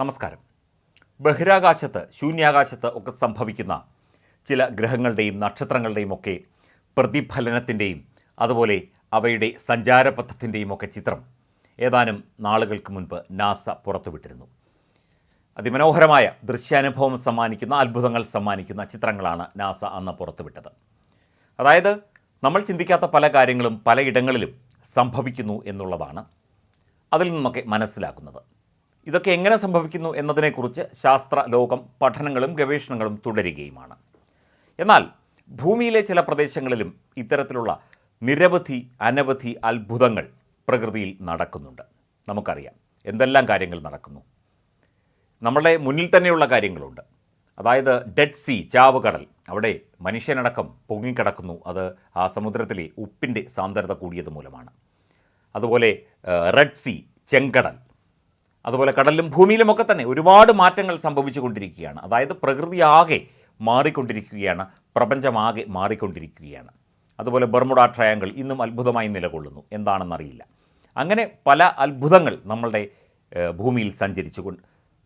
നമസ്കാരം. ബഹിരാകാശത്ത് ശൂന്യാകാശത്ത് ഒക്കെ സംഭവിക്കുന്ന ചില ഗ്രഹങ്ങളുടെയും നക്ഷത്രങ്ങളുടെയും ഒക്കെ പ്രതിഫലനത്തിന്റെയും അതുപോലെ അവയുടെ സഞ്ചാരപഥത്തിന്റെയും ഒക്കെ ചിത്രം ഏതാനും നാളുകൾക്ക് മുൻപ് നാസ പുറത്തുവിട്ടിരുന്നു. അതിമനോഹരമായ ദൃശ്യാനുഭവം സമ്മാനിക്കുന്ന അത്ഭുതങ്ങൾ സമ്മാനിക്കുന്ന ചിത്രങ്ങളാണ് നാസ അന്ന് പുറത്തുവിട്ടത്. അതായത് നമ്മൾ ചിന്തിക്കാത്ത പല കാര്യങ്ങളും പലയിടങ്ങളിലും സംഭവിക്കുന്നു എന്നുള്ളതാണ് അതിൽ നിന്നൊക്കെ മനസ്സിലാക്കുന്നത്. ഇതൊക്കെ എങ്ങനെ സംഭവിക്കുന്നു എന്നതിനെക്കുറിച്ച് ശാസ്ത്ര ലോകം പഠനങ്ങളും ഗവേഷണങ്ങളും തുടരുകയുമാണ്. എന്നാൽ ഭൂമിയിലെ ചില പ്രദേശങ്ങളിലും ഇത്തരത്തിലുള്ള നിരവധി അനവധി അത്ഭുതങ്ങൾ പ്രകൃതിയിൽ നടക്കുന്നുണ്ട്. നമുക്കറിയാം എന്തെല്ലാം കാര്യങ്ങൾ നടക്കുന്നു. നമ്മുടെ മുന്നിൽ തന്നെയുള്ള കാര്യങ്ങളുണ്ട്. അതായത് ഡെഡ് സി ചാവുകടൽ. അവിടെ മനുഷ്യനടക്കം പൊങ്ങിക്കിടക്കുന്നു. അത് ആ സമുദ്രത്തിലെ ഉപ്പിന്റെ സാന്ദ്രത കൂടിയത് മൂലമാണ്. അതുപോലെ റെഡ് സി ചെങ്കടൽ. അതുപോലെ കടലിലും ഭൂമിയിലുമൊക്കെ തന്നെ ഒരുപാട് മാറ്റങ്ങൾ സംഭവിച്ചു കൊണ്ടിരിക്കുകയാണ് അതായത് പ്രകൃതി ആകെ മാറിക്കൊണ്ടിരിക്കുകയാണ്. പ്രപഞ്ചമാകെ മാറിക്കൊണ്ടിരിക്കുകയാണ്. അതുപോലെ ബർമുഡ ട്രയാങ്കിൾ ഇന്നും അത്ഭുതമായി നിലകൊള്ളുന്നു. എന്താണെന്നറിയില്ല. അങ്ങനെ പല അത്ഭുതങ്ങൾ നമ്മളുടെ ഭൂമിയിൽ സഞ്ചരിച്ചു കൊണ്ട്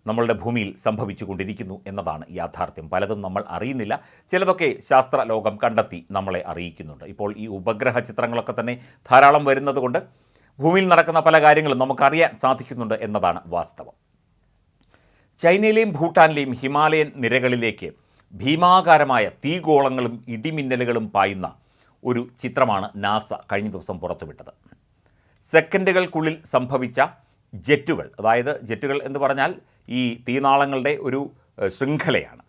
നമ്മളുടെ ഭൂമിയിൽ സംഭവിച്ചു കൊണ്ടിരിക്കുന്നു എന്നതാണ് യാഥാർത്ഥ്യം. പലതും നമ്മൾ അറിയുന്നില്ല. ചിലതൊക്കെ ശാസ്ത്ര ലോകം കണ്ടെത്തി നമ്മളെ അറിയിക്കുന്നുണ്ട്. ഇപ്പോൾ ഈ ഉപഗ്രഹ ചിത്രങ്ങളൊക്കെ തന്നെ ധാരാളം വരുന്നത് കൊണ്ട് ഭൂമിയിൽ നടക്കുന്ന പല കാര്യങ്ങളും നമുക്കറിയാൻ സാധിക്കുന്നുണ്ട് എന്നതാണ് വാസ്തവം. ചൈനയിലെയും ഭൂട്ടാനിലെയും ഹിമാലയൻ നിരകളിലേക്ക് ഭീമാകാരമായ തീഗോളങ്ങളും ഇടിമിന്നലുകളും പായുന്ന ഒരു ചിത്രമാണ് നാസ കഴിഞ്ഞ ദിവസം പുറത്തുവിട്ടത്. സെക്കൻഡുകൾക്കുള്ളിൽ സംഭവിച്ച ജെറ്റുകൾ അതായത് ജെറ്റുകൾ എന്ന് പറഞ്ഞാൽ ഈ തീനാളങ്ങളുടെ ഒരു ശൃംഖലയാണ്.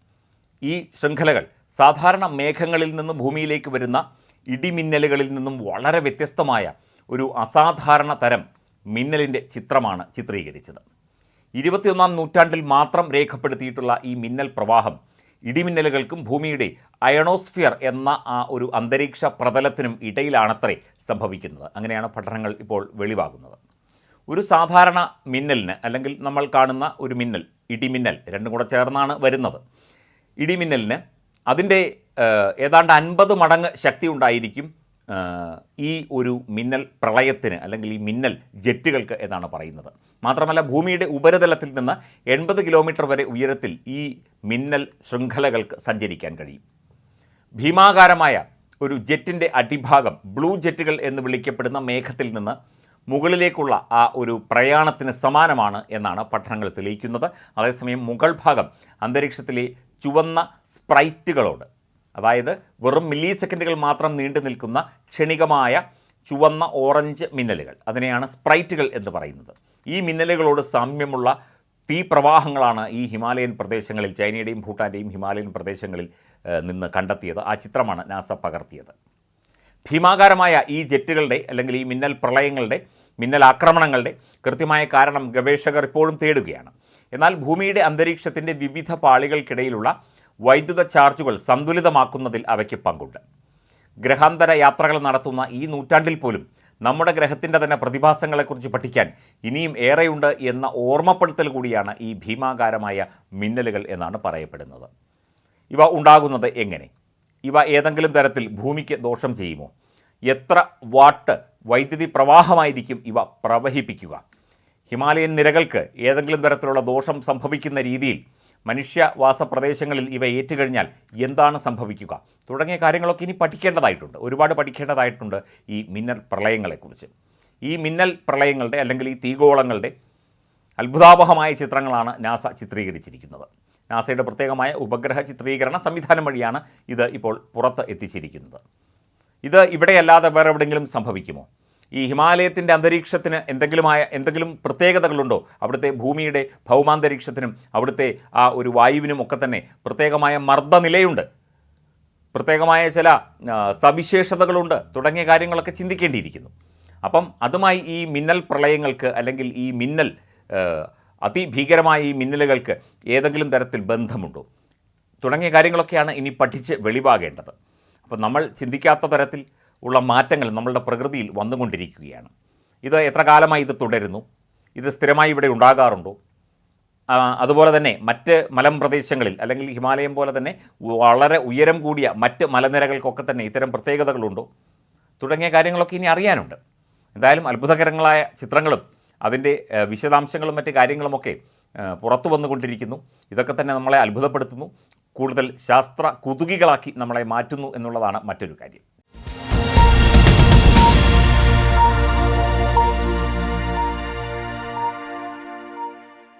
ഈ ശൃംഖലകൾ സാധാരണ മേഘങ്ങളിൽ നിന്നും ഭൂമിയിലേക്ക് വരുന്ന ഇടിമിന്നലുകളിൽ നിന്നും വളരെ വ്യത്യസ്തമായ ഒരു അസാധാരണ തരം മിന്നലിന്റെ ചിത്രമാണ് ചിത്രീകരിച്ചത്. ഇരുപത്തിയൊന്നാം നൂറ്റാണ്ടിൽ മാത്രം രേഖപ്പെടുത്തിയിട്ടുള്ള ഈ മിന്നൽ പ്രവാഹം ഇടിമിന്നലുകൾക്കും ഭൂമിയുടെ അയണോസ്ഫിയർ എന്ന ആ ഒരു അന്തരീക്ഷ പ്രതലത്തിനും ഇടയിലാണത്രേ സംഭവിക്കുന്നത്. അങ്ങനെയാണ് പഠനങ്ങൾ ഇപ്പോൾ വെളിവാകുന്നത്. ഒരു സാധാരണ മിന്നലിന് അല്ലെങ്കിൽ നമ്മൾ കാണുന്ന ഒരു മിന്നൽ ഇടിമിന്നൽ രണ്ടും കൂടെ ചേർന്നാണ് വരുന്നത്. ഇടിമിന്നലിന് അതിന്റെ ഏതാണ്ട് അൻപത് മടങ്ങ് ശക്തി ഉണ്ടായിരിക്കും ഈ ഒരു മിന്നൽ പ്രളയത്തിന് അല്ലെങ്കിൽ ഈ മിന്നൽ ജെറ്റുകൾക്ക് എന്നാണ് പറയുന്നത്. മാത്രമല്ല ഭൂമിയുടെ ഉപരിതലത്തിൽ നിന്ന് എൺപത് കിലോമീറ്റർ വരെ ഉയരത്തിൽ ഈ മിന്നൽ ശൃംഖലകൾക്ക് സഞ്ചരിക്കാൻ കഴിയും. ഭീമാകാരമായ ഒരു ജെറ്റിന്റെ അടിഭാഗം ബ്ലൂ ജെറ്റുകൾ എന്ന് വിളിക്കപ്പെടുന്ന മേഘത്തിൽ നിന്ന് മുകളിലേക്കുള്ള ആ ഒരു പ്രയാണത്തിന് സമാനമാണ് എന്നാണ് പഠനങ്ങൾ തെളിയിക്കുന്നത്. അതേസമയം മുകൾ ഭാഗം അന്തരീക്ഷത്തിലെ ചുവന്ന സ്പ്രൈറ്റുകളോട് അതായത് വെറും മില്ലി സെക്കൻഡുകൾ മാത്രം നീണ്ടു നിൽക്കുന്ന ക്ഷണികമായ ചുവന്ന ഓറഞ്ച് മിന്നലുകൾ. അതിനെയാണ് സ്പ്രൈറ്റുകൾ എന്ന് പറയുന്നത്. ഈ മിന്നലുകളോട് സാമ്യമുള്ള തീപ്രവാഹങ്ങളാണ് ഈ ഹിമാലയൻ പ്രദേശങ്ങളിൽ ചൈനയുടെയും ഭൂട്ടാന്റെയും ഹിമാലയൻ പ്രദേശങ്ങളിൽ നിന്ന് കണ്ടെത്തിയത്. ആ ചിത്രമാണ് നാസ പകർത്തിയത്. ഭീമാകാരമായ ഈ ജെറ്റുകളുടെ അല്ലെങ്കിൽ ഈ മിന്നൽ പ്രളയങ്ങളുടെ മിന്നൽ ആക്രമണങ്ങളുടെ കൃത്യമായ കാരണം ഗവേഷകർ ഇപ്പോഴും തേടുകയാണ്. എന്നാൽ ഭൂമിയുടെ അന്തരീക്ഷത്തിന്റെ വിവിധ പാളികൾക്കിടയിലുള്ള വൈദ്യുത ചാർജുകൾ സന്തുലിതമാക്കുന്നതിൽ അവയ്ക്ക് പങ്കുണ്ട്. ഗ്രഹാന്തര യാത്രകൾ നടത്തുന്ന ഈ നൂറ്റാണ്ടിൽ പോലും നമ്മുടെ ഗ്രഹത്തിന്റെ തന്നെ പ്രതിഭാസങ്ങളെക്കുറിച്ച് പഠിക്കാൻ ഇനിയും ഏറെയുണ്ട് എന്ന ഓർമ്മപ്പെടുത്തൽ കൂടിയാണ് ഈ ഭീമാകാരമായ മിന്നലുകൾ എന്നാണ് പറയപ്പെടുന്നത്. ഇവ ഉണ്ടാകുന്നത് എങ്ങനെ? ഇവ ഏതെങ്കിലും തരത്തിൽ ഭൂമിക്ക് ദോഷം ചെയ്യുമോ? എത്ര വാട്ട് വൈദ്യുതി പ്രവാഹമായിരിക്കും ഇവ പ്രവഹിപ്പിക്കുക? ഹിമാലയൻ നിരകൾക്ക് ഏതെങ്കിലും തരത്തിലുള്ള ദോഷം സംഭവിക്കുന്ന രീതിയിൽ മനുഷ്യവാസ പ്രദേശങ്ങളിൽ ഇവ ഏറ്റുകഴിഞ്ഞാൽ എന്താണ് സംഭവിക്കുക? തുടങ്ങിയ കാര്യങ്ങളൊക്കെ ഇനി പഠിക്കേണ്ടതായിട്ടുണ്ട്. ഒരുപാട് പഠിക്കേണ്ടതായിട്ടുണ്ട് ഈ മിന്നൽ പ്രളയങ്ങളെക്കുറിച്ച്. ഈ മിന്നൽ പ്രളയങ്ങളുടെ അല്ലെങ്കിൽ ഈ തീഗോളങ്ങളുടെ അത്ഭുതാവഹമായ ചിത്രങ്ങളാണ് നാസ ചിത്രീകരിച്ചിരിക്കുന്നത്. നാസയുടെ പ്രത്യേകമായ ഉപഗ്രഹ ചിത്രീകരണ സംവിധാനം വഴിയാണ് ഇത് ഇപ്പോൾ പുറത്ത് എത്തിച്ചിരിക്കുന്നത്. ഇത് ഇവിടെയല്ലാതെ വേറെ എവിടെയെങ്കിലും സംഭവിക്കുമോ? ഈ ഹിമാലയത്തിന്റെ അന്തരീക്ഷത്തിന് എന്തെങ്കിലുമായ എന്തെങ്കിലും പ്രത്യേകതകളുണ്ടോ? അവിടുത്തെ ഭൂമിയുടെ ഭൗമാന്തരീക്ഷത്തിനും അവിടുത്തെ ആ ഒരു വായുവിനും ഒക്കെ തന്നെ പ്രത്യേകമായ മർദ്ദനിലയുണ്ട്. പ്രത്യേകമായ ചില സവിശേഷതകളുണ്ട് തുടങ്ങിയ കാര്യങ്ങളൊക്കെ ചിന്തിക്കേണ്ടിയിരിക്കുന്നു. അപ്പം അതുമായി ഈ മിന്നൽ പ്രളയങ്ങൾക്ക് അല്ലെങ്കിൽ ഈ മിന്നൽ അതിഭീകരമായ ഈ മിന്നലുകൾക്ക് ഏതെങ്കിലും തരത്തിൽ ബന്ധമുണ്ടോ? തുടങ്ങിയ കാര്യങ്ങളൊക്കെയാണ് ഇനി പഠിച്ച് വെളിവാകേണ്ടത്. അപ്പം നമ്മൾ ചിന്തിക്കാത്ത തരത്തിൽ ഉള്ള മാറ്റങ്ങൾ നമ്മളുടെ പ്രകൃതിയിൽ വന്നുകൊണ്ടിരിക്കുകയാണ്. ഇത് എത്ര കാലമായി ഇത് തുടരുന്നു? ഇത് സ്ഥിരമായി ഇവിടെ ഉണ്ടാകാറുണ്ടോ? അതുപോലെ തന്നെ മറ്റ് മലമ്പ്രദേശങ്ങളിൽ അല്ലെങ്കിൽ ഹിമാലയം പോലെ തന്നെ വളരെ ഉയരം കൂടിയ മറ്റ് മലനിരകൾക്കൊക്കെ തന്നെ ഇത്തരം പ്രത്യേകതകളുണ്ടോ? തുടങ്ങിയ കാര്യങ്ങളൊക്കെ ഇനി അറിയാനുണ്ട്. എന്തായാലും അത്ഭുതകരങ്ങളായ ചിത്രങ്ങളും അതിന്റെ വിശദാംശങ്ങളും മറ്റ് കാര്യങ്ങളുമൊക്കെ പുറത്തു വന്നുകൊണ്ടിരിക്കുന്നു. ഇതൊക്കെ തന്നെ നമ്മളെ അത്ഭുതപ്പെടുത്തുന്നു. കൂടുതൽ ശാസ്ത്ര കുതുകികളാക്കി നമ്മളെ മാറ്റുന്നു എന്നുള്ളതാണ് മറ്റൊരു കാര്യം.